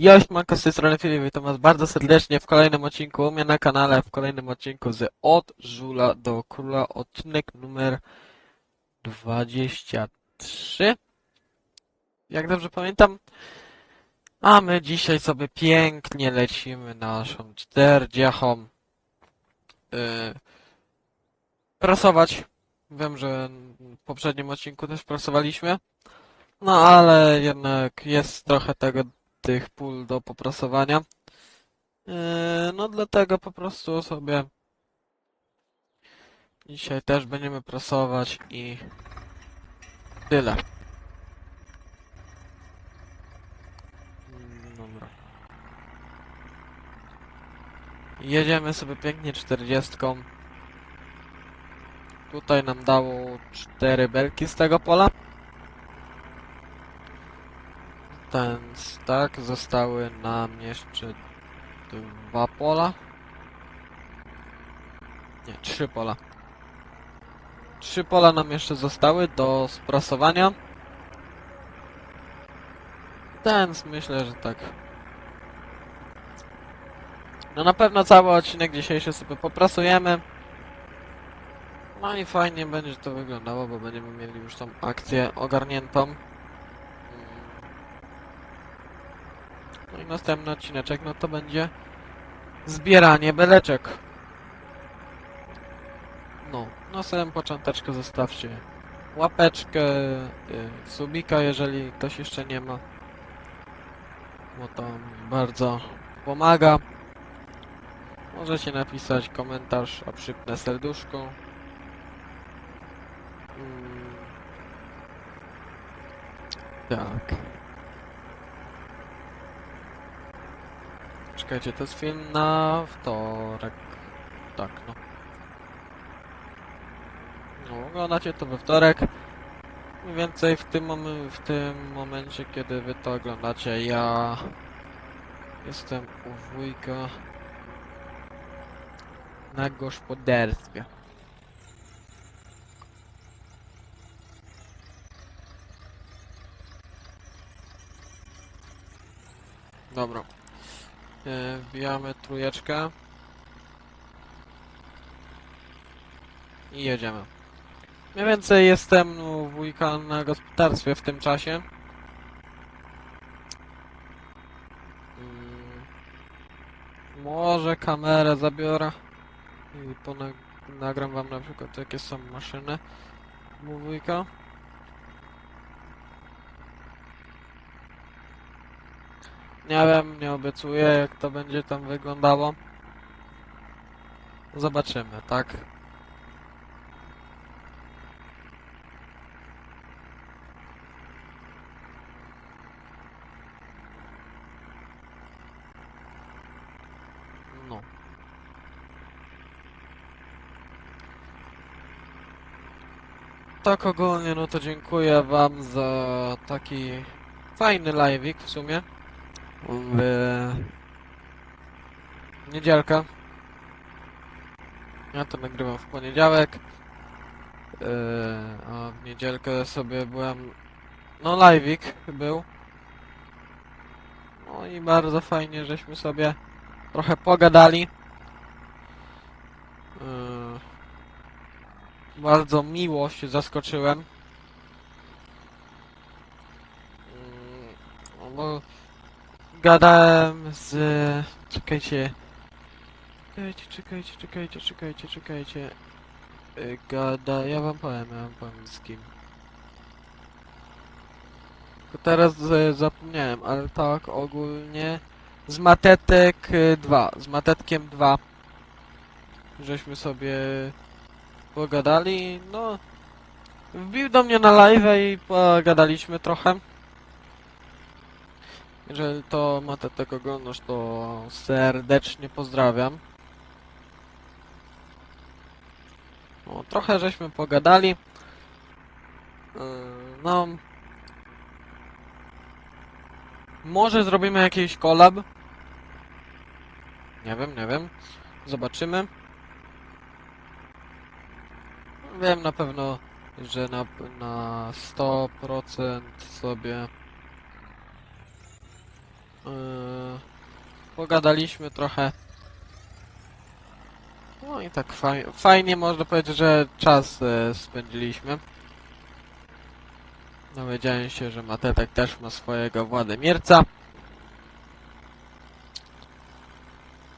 Jość Manko z tej strony Filip, witam was bardzo serdecznie w kolejnym odcinku u mnie na kanale, w kolejnym odcinku z Od Żula do Króla, odcinek numer 23. Jak dobrze pamiętam. A my dzisiaj sobie pięknie lecimy naszą czterdziechą yy, prasować. Wiem, że w poprzednim odcinku też prasowaliśmy. No ale jednak jest trochę tego tych pól do poprasowania. Yy, No dlatego po prostu sobie dzisiaj też będziemy prasować i tyle. Mm, Dobra. Jedziemy sobie pięknie 40. Tutaj nam dało cztery belki z tego pola. Więc tak, zostały nam jeszcze dwa pola. Nie, trzy pola. Trzy pola nam jeszcze zostały do sprasowania. Więc myślę, że tak. No na pewno cały odcinek dzisiejszy sobie poprasujemy. No i fajnie będzie to wyglądało, bo będziemy mieli już tą akcję ogarniętą. No i następny odcineczek, no to będzie zbieranie beleczek. No, na samym począteczku zostawcie łapeczkę, y, subika, jeżeli ktoś jeszcze nie ma. Bo to bardzo pomaga. Możecie napisać komentarz, a przypnę serduszko. Mm. Tak. Czekajcie, to jest film na wtorek. Tak, no. No, oglądacie to we wtorek. Mniej więcej w tym, w tym momencie, kiedy wy to oglądacie, ja jestem u wujka na gospodarstwie. Dobra. E, Wbijamy trójeczkę. I jedziemy. Mniej więcej jestem u wujka na gospodarstwie w tym czasie. Mm, Może kamerę zabiorę i nagram wam na przykład jakie są maszyny u wujka. Nie wiem, nie obiecuję jak to będzie tam wyglądało. Zobaczymy, tak? No. Tak ogólnie, no to dziękuję wam za taki fajny live'ik w sumie w niedzielkę. Ja to nagrywam w poniedziałek. Yy, a w niedzielkę sobie byłem. No, live'ik był. No i bardzo fajnie, żeśmy sobie trochę pogadali. Yy, bardzo miło się zaskoczyłem. Yy, no bo gadałem z... Czekajcie. Czekajcie, czekajcie, czekajcie, czekajcie, czekajcie. Y, Gada... Ja wam powiem, ja wam powiem z kim. Tylko teraz e, zapomniałem, ale tak ogólnie z Matetek 2, z Matetkiem 2 żeśmy sobie pogadali, no wbił do mnie na live i pogadaliśmy trochę. Jeżeli to Matetek oglądasz, to serdecznie pozdrawiam. No, trochę żeśmy pogadali. Yy, No. Może zrobimy jakiś collab. Nie wiem, nie wiem. Zobaczymy. Wiem na pewno, że na, na 100% sobie pogadaliśmy trochę. No i tak faj, fajnie można powiedzieć, że czas e, spędziliśmy. Dowiedziałem się, że Matetek też ma swojego Władimierca.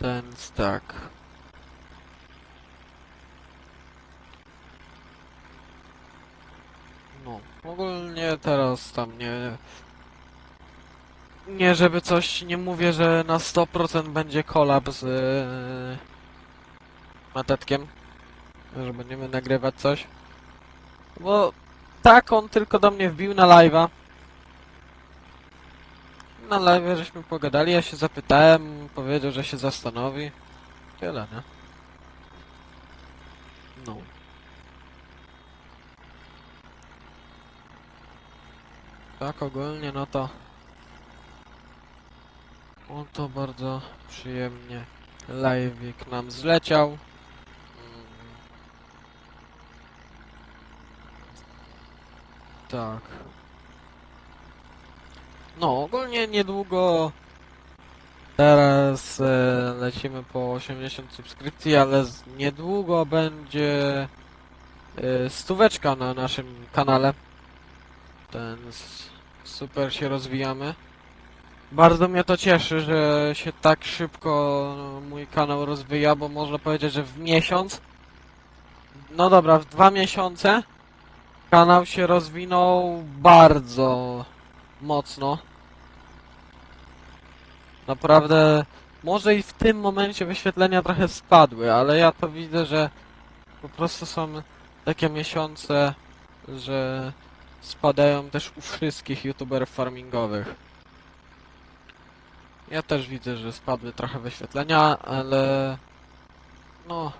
Więc tak. No, ogólnie teraz tam nie... Nie, żeby coś, nie mówię, że na 100% będzie kolab z yy, Matetkiem. Że będziemy nagrywać coś. Bo tak, on tylko do mnie wbił na live'a. Na live żeśmy pogadali, ja się zapytałem, powiedział, że się zastanowi. Tyle, nie? No. Tak ogólnie, no to... On to bardzo przyjemnie live'ik nam zleciał. Tak. No, ogólnie niedługo teraz e, lecimy po 80 subskrypcji, ale z, niedługo będzie e, stóweczka na naszym kanale. Ten super się rozwijamy. Bardzo mnie to cieszy, że się tak szybko no, mój kanał rozwija, bo można powiedzieć, że w miesiąc, no dobra, w dwa miesiące kanał się rozwinął bardzo mocno. Naprawdę, może i w tym momencie wyświetlenia trochę spadły, ale ja to widzę, że po prostu są takie miesiące, że spadają też u wszystkich youtuberów farmingowych. Ja też widzę, że spadły trochę wyświetlenia, ale no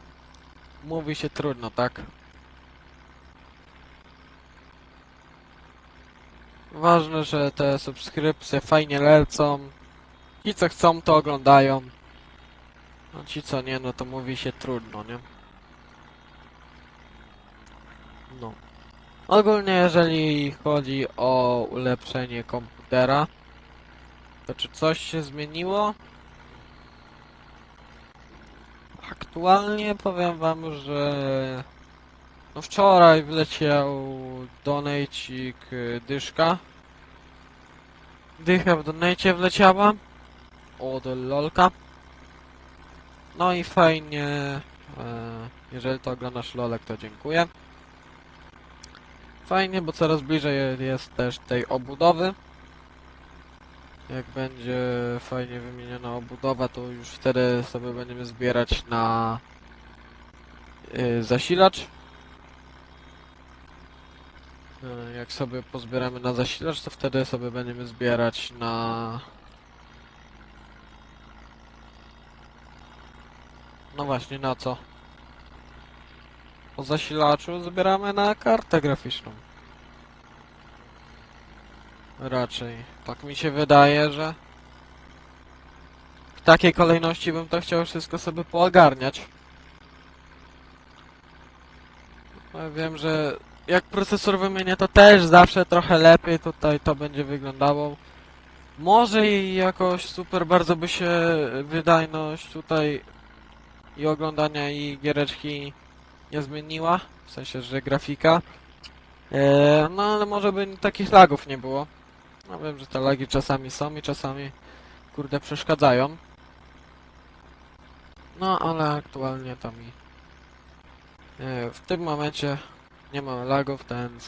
mówi się trudno, tak? Ważne, że te subskrypcje fajnie lecą. Ci co chcą to oglądają. No ci co nie, no to mówi się trudno, nie? No. Ogólnie jeżeli chodzi o ulepszenie komputera, to czy coś się zmieniło? Aktualnie powiem wam, że no wczoraj wleciał donajcik y, dyszka. Dycha w donajcie wleciała od lolka. No i fajnie, e, jeżeli to oglądasz lolek, to dziękuję. Fajnie, bo coraz bliżej jest też tej obudowy. Jak będzie fajnie wymieniona obudowa, to już wtedy sobie będziemy zbierać na y, zasilacz. Y, Jak sobie pozbieramy na zasilacz, to wtedy sobie będziemy zbierać na... No właśnie, na co? Po zasilaczu zbieramy na kartę graficzną. Raczej. Tak mi się wydaje, że w takiej kolejności bym to chciał wszystko sobie poogarniać. No, wiem, że jak procesor wymienię, to też zawsze trochę lepiej tutaj to będzie wyglądało. Może i jakoś super bardzo by się wydajność tutaj i oglądania i giereczki nie zmieniła. W sensie, że grafika. Eee, no ale może by takich lagów nie było. No wiem, że te lagi czasami są i czasami kurde przeszkadzają. No ale aktualnie to mi e, w tym momencie nie ma lagów, więc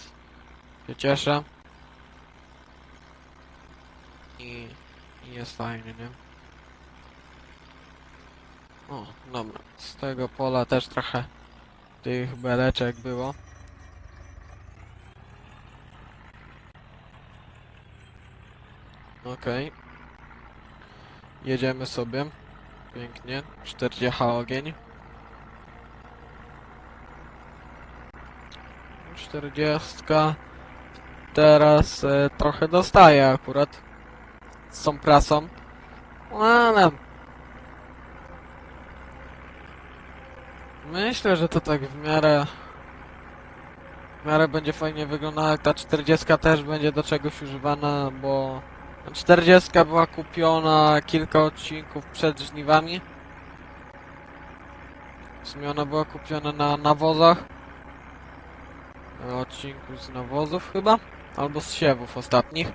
się cieszę. I, i jest fajnie, nie? O, dobra. Z tego pola też trochę tych beleczek było. Okej. Jedziemy sobie. Pięknie. 40 ogień. 40. Teraz e, trochę dostaję akurat. Z tą prasą. Ale... Myślę, że to tak w miarę... W miarę będzie fajnie wyglądała, ta 40 też będzie do czegoś używana, bo 40 była kupiona kilka odcinków przed żniwami. W sumie ona była kupiona na nawozach. Na odcinku z nawozów chyba. Albo z siewów ostatnich.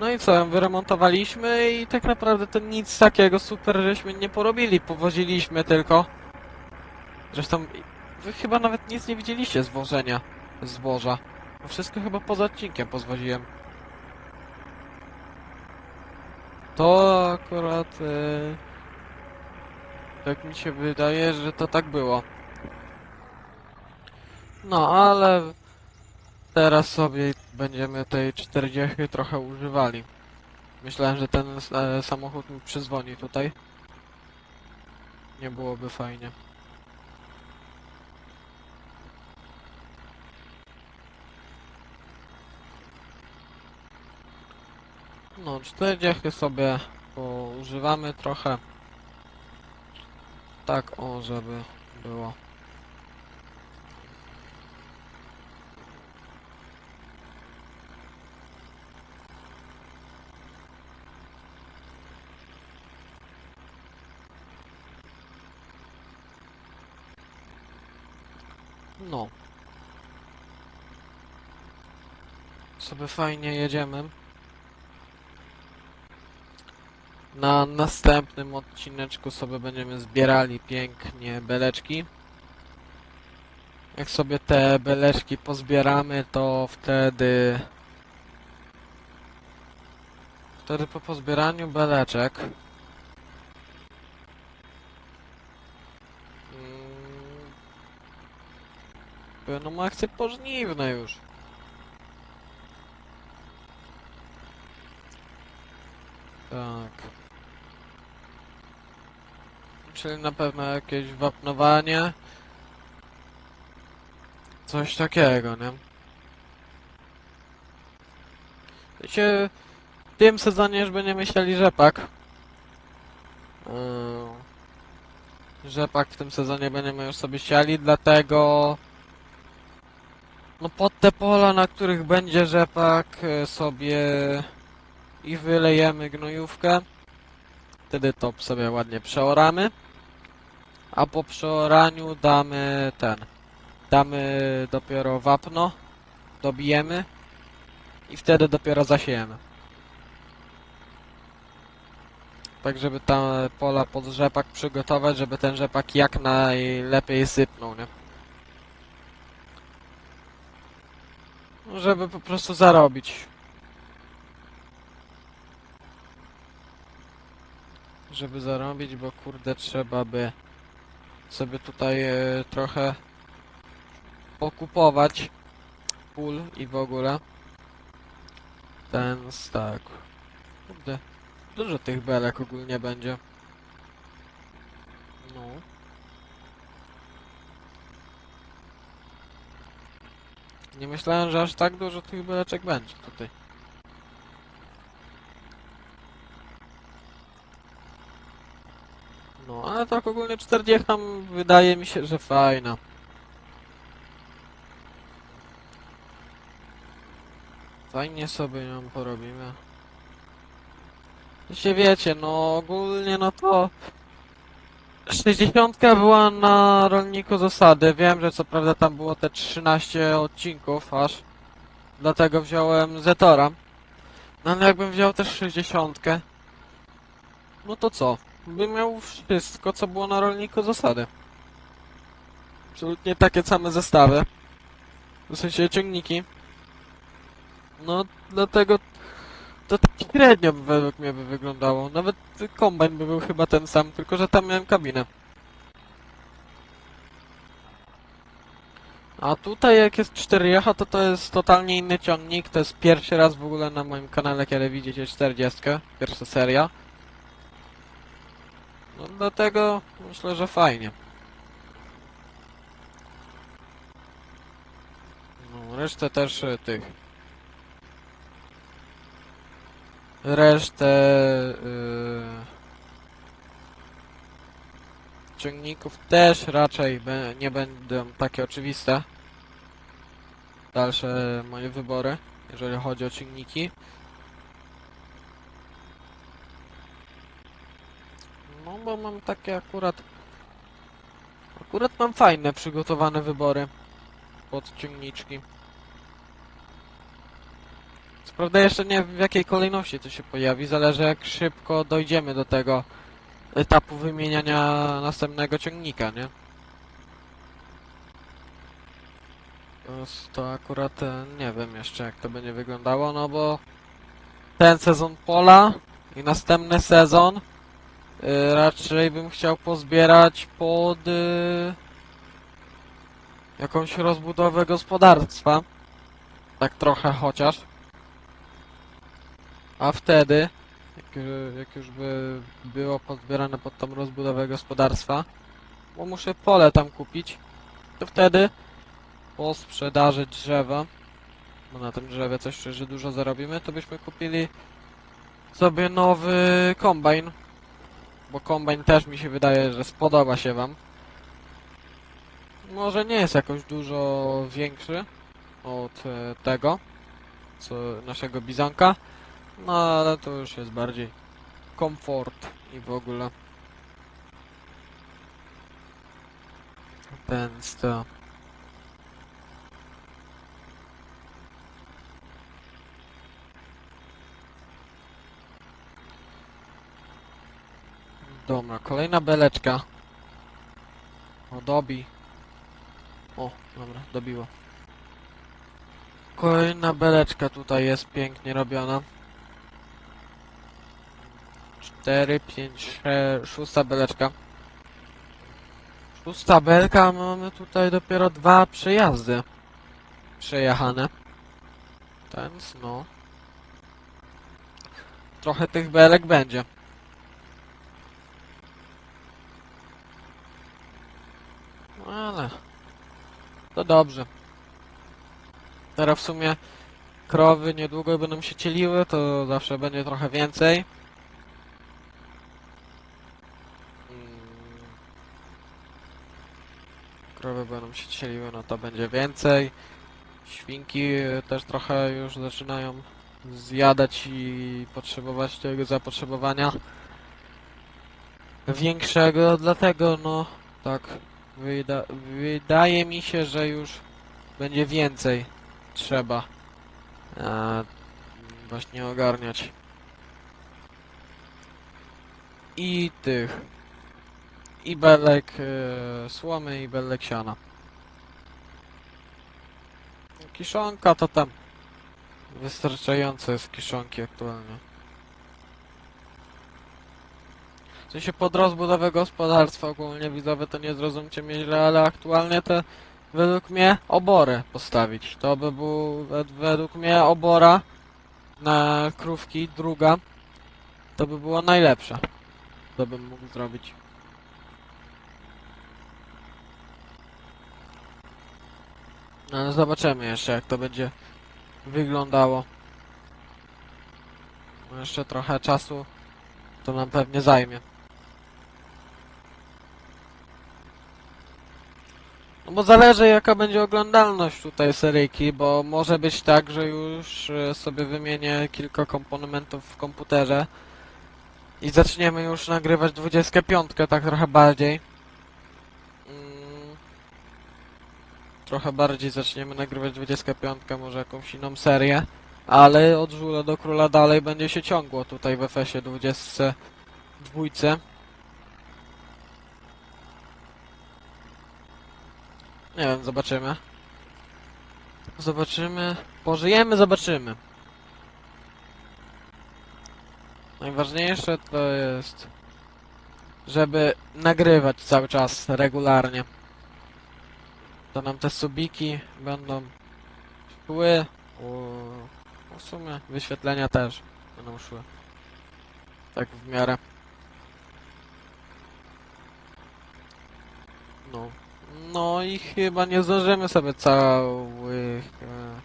No i co, ją wyremontowaliśmy i tak naprawdę to nic takiego super żeśmy nie porobili. Powoziliśmy tylko. Zresztą wy chyba nawet nic nie widzieliście z wożenia zboża. Wszystko chyba poza odcinkiem pozwoziłem. To akurat... tak mi się wydaje, że to tak było. No, ale teraz sobie będziemy tej 40 trochę używali. Myślałem, że ten e, samochód mi przyzwoni tutaj. Nie byłoby fajnie. No, 40 sobie używamy trochę. Tak, o, żeby było. No. Sobie fajnie jedziemy. Na następnym odcineczku sobie będziemy zbierali pięknie beleczki. Jak sobie te beleczki pozbieramy, to wtedy... Wtedy po pozbieraniu beleczek... mm, Będą akcje pożniwne już. Tak. Czyli na pewno jakieś wapnowanie. Coś takiego, nie? Wiecie, w tym sezonie już będziemy myśleli rzepak. Yy, Rzepak w tym sezonie będziemy już sobie siali, dlatego... No pod te pola, na których będzie rzepak, e, sobie i wylejemy gnojówkę. Wtedy to sobie ładnie przeoramy. A po przeoraniu damy ten. Damy dopiero wapno. Dobijemy. I wtedy dopiero zasiejemy. Tak, żeby tam pola pod rzepak przygotować, żeby ten rzepak jak najlepiej sypnął, nie? No, Żeby po prostu zarobić. żeby zarobić, bo kurde trzeba by sobie tutaj e, trochę pokupować pól i w ogóle ten stack. Kurde, dużo tych belek ogólnie będzie. No. Nie myślałem, że aż tak dużo tych beleczek będzie tutaj. No, ale tak ogólnie 40 wydaje mi się, że fajna. Fajnie sobie ją porobimy. się wiecie, no ogólnie no to 60 była na rolniku zasady. Wiem, że co prawda tam było te 13 odcinków aż. Dlatego wziąłem Zetora. No ale jakbym wziął też 60, no to co? By miał wszystko, co było na rolniku zasady. Absolutnie takie same zestawy. W sensie ciągniki. No, dlatego to średnio według mnie by wyglądało. Nawet kombajn by był chyba ten sam, tylko że tam miałem kabinę. A tutaj jak jest 4 jacha, to to jest totalnie inny ciągnik. To jest pierwszy raz w ogóle na moim kanale, kiedy widzicie 40. Pierwsza seria. No dlatego myślę, że fajnie. No, resztę też e, tych. Resztę yy, ciągników też raczej nie będą takie oczywiste. Dalsze moje wybory, jeżeli chodzi o ciągniki. No bo mam takie akurat... Akurat mam fajne przygotowane wybory pod ciągniczki. Co prawda jeszcze nie wiem w jakiej kolejności to się pojawi, zależy jak szybko dojdziemy do tego etapu wymieniania następnego ciągnika, nie? To akurat e, nie wiem jeszcze jak to będzie wyglądało, no bo ten sezon pola i następny sezon y, raczej bym chciał pozbierać pod y, jakąś rozbudowę gospodarstwa. Tak trochę chociaż. A wtedy, jak, jak już by było pozbierane pod tą rozbudowę gospodarstwa, bo muszę pole tam kupić, to wtedy po sprzedaży drzewa, bo na tym drzewie coś szczerze dużo zarobimy, to byśmy kupili sobie nowy kombajn. Bo kombajn też mi się wydaje, że spodoba się wam. Może nie jest jakoś dużo większy od e, tego, co naszego bizonka, no ale to już jest bardziej komfort i w ogóle. Więc to... Dobra, kolejna beleczka. O, dobi. O, dobra, dobiło. Kolejna beleczka tutaj jest pięknie robiona. 4, 5, 6 beleczka. Szósta belka, mamy tutaj dopiero dwa przejazdy przejechane. Więc no. Trochę tych belek będzie. No ale to dobrze. Teraz w sumie krowy niedługo będą się cieliły, to zawsze będzie trochę więcej. Mm. Krowy będą się cieliły, no to będzie więcej. Świnki też trochę już zaczynają zjadać i potrzebować tego zapotrzebowania większego, dlatego no tak Wyda wydaje mi się, że już będzie więcej trzeba e, właśnie ogarniać. I tych. I belek e, słomy i belek siana. Kiszonka to tam wystarczająco jest kiszonki aktualnie. W sensie pod rozbudowę gospodarstwa ogólnie widzowie to nie zrozumcie mnie źle, ale aktualnie to według mnie oborę postawić. To by był wed- według mnie obora na krówki, druga. To by było najlepsze. To bym mógł zrobić. No zobaczymy jeszcze jak to będzie wyglądało. Jeszcze trochę czasu to nam pewnie zajmie. Bo zależy jaka będzie oglądalność tutaj seryjki, bo może być tak, że już e, sobie wymienię kilka komponentów w komputerze i zaczniemy już nagrywać 25 tak trochę bardziej. Mm, trochę bardziej zaczniemy nagrywać 25, może jakąś inną serię, ale od żula do króla dalej będzie się ciągło tutaj w FS-ie 22. Nie wiem, zobaczymy. Zobaczymy. Pożyjemy, zobaczymy. Najważniejsze to jest, żeby nagrywać cały czas regularnie. To nam te subiki będą szły. no W sumie wyświetlenia też będą szły. Tak w miarę. No. No i chyba nie zdążymy sobie całych e,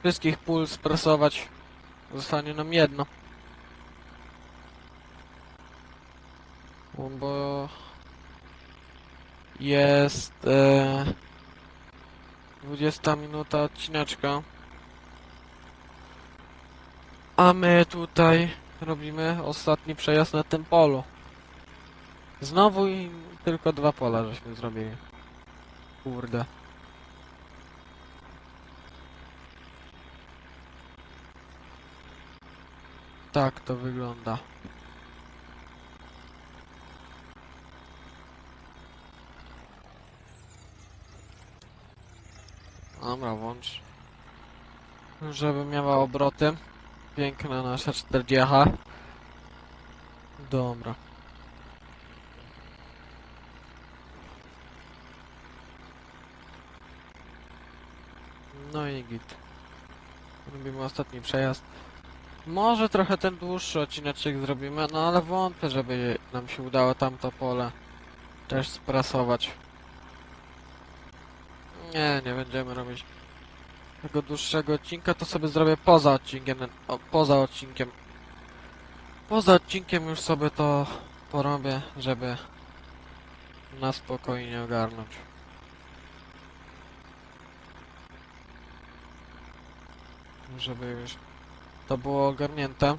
wszystkich pól sprasować. Zostanie nam jedno. Bo jest e, 20 minuta odcineczka. A my tutaj robimy ostatni przejazd na tym polu. Znowu tylko dwa pola żeśmy zrobili. Kurde. Tak to wygląda. Dobra, włącz. Żeby miała obroty. Piękna nasza 40. Dobra. No i git. Robimy ostatni przejazd. Może trochę ten dłuższy odcineczek zrobimy, no ale wątpię, żeby nam się udało tamto pole też sprasować. Nie, nie będziemy robić tego dłuższego odcinka, to sobie zrobię poza odcinkiem, o, poza odcinkiem. Poza odcinkiem już sobie to porobię, żeby na spokojnie ogarnąć. Żeby już to było ogarnięte.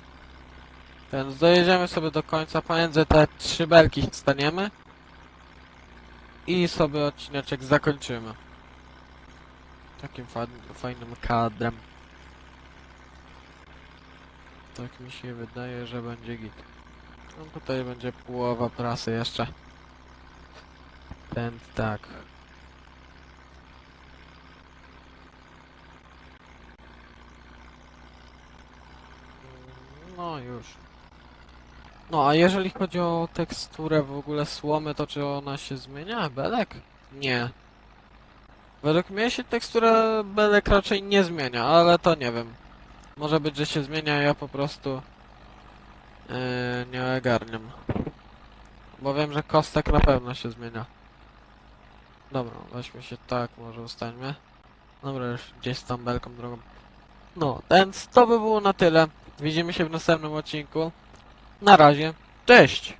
Więc dojedziemy sobie do końca, pomiędzy te trzy belki staniemy i sobie odcineczek zakończymy. Takim fa fajnym kadrem. Tak mi się wydaje, że będzie git. No tutaj będzie połowa prasy jeszcze. Ten tak. No już. No a jeżeli chodzi o teksturę w ogóle słomy, to czy ona się zmienia? Belek? Nie. Według mnie się tekstura belek raczej nie zmienia, ale to nie wiem. Może być, że się zmienia, ja po prostu yy, nie ogarniam. Bo wiem, że kostek na pewno się zmienia. Dobra, weźmy się tak, może ustańmy. Dobra, już gdzieś z tą belką drugą. No, więc to by było na tyle. Widzimy się w następnym odcinku. Na razie. Cześć!